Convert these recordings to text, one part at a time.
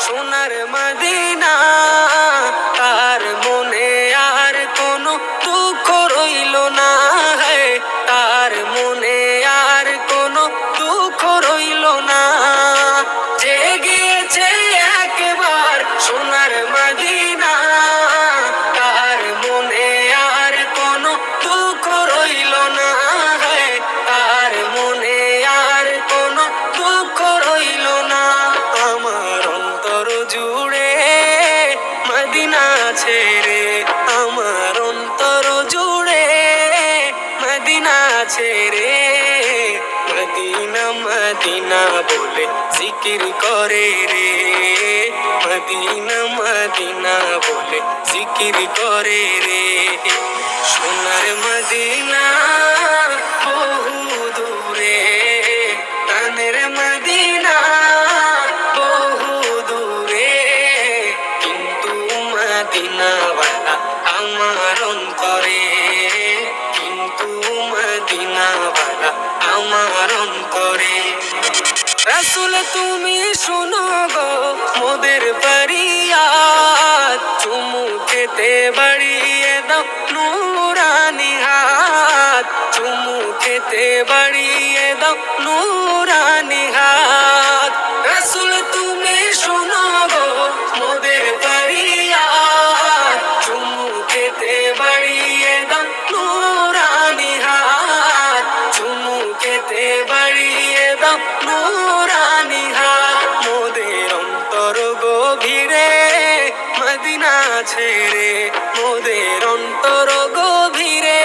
সোনার মদিনা। ছেড়ে Medina Medina বলে জিকির করে রে। মদিনা মদিনা বলে জিকির করে রে। সোনার মদিনা মদিনা আমার অন্তরে আমার করে। রাসুল, তুমি শোনো গো, মোদের পরিয়া চুমু খেতে বাড়িয়ে দাও হাত। চুমু খেতে বাড়িয়ে দাও ছেড়ে, মোদের অন্তর গভীরে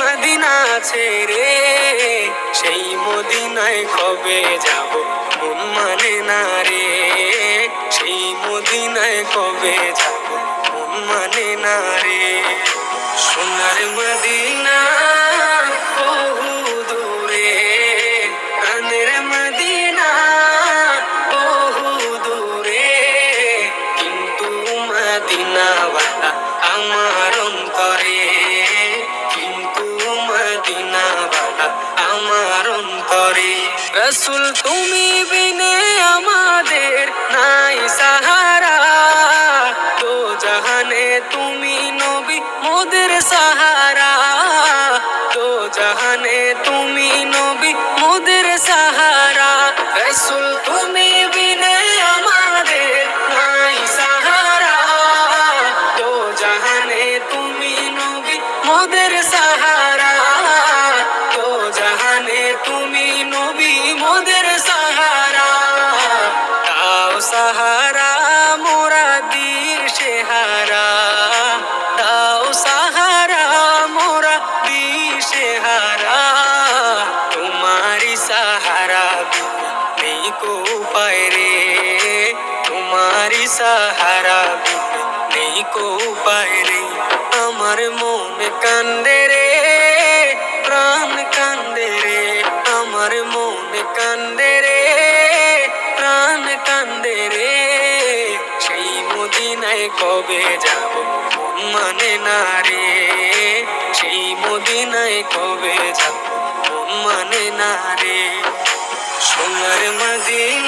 মদিনা ছেড়ে। সেই মদিনায় কবে যাব মন মানে না রে? সেই মদিনায় কবে যাব মন মানে না রে? সোনার মদিনা রসুল, তুমি বিনে আমাদের নাই সাহারা। তো জাহানে তুমি নবী মোদের সাহারা। তো জাহানে তুমি নবী মোদের সাহারা। রসুল, তুমি বিনে আমাদের নাই সাহারা। তো জাহানে তুমি নবী মোদের সাহারা। সাহারা নেই কো পায় রে আমার মন কান্দে রে, প্রাণ কান্দে রে। আমার মন কান্দে রে, প্রাণ কান্দে রে। সেই মদিনায় কবে যাব, মন মানে না রে। সেই মদিনায় কবে যাব, মন মানে না রে। সোনার মদিনা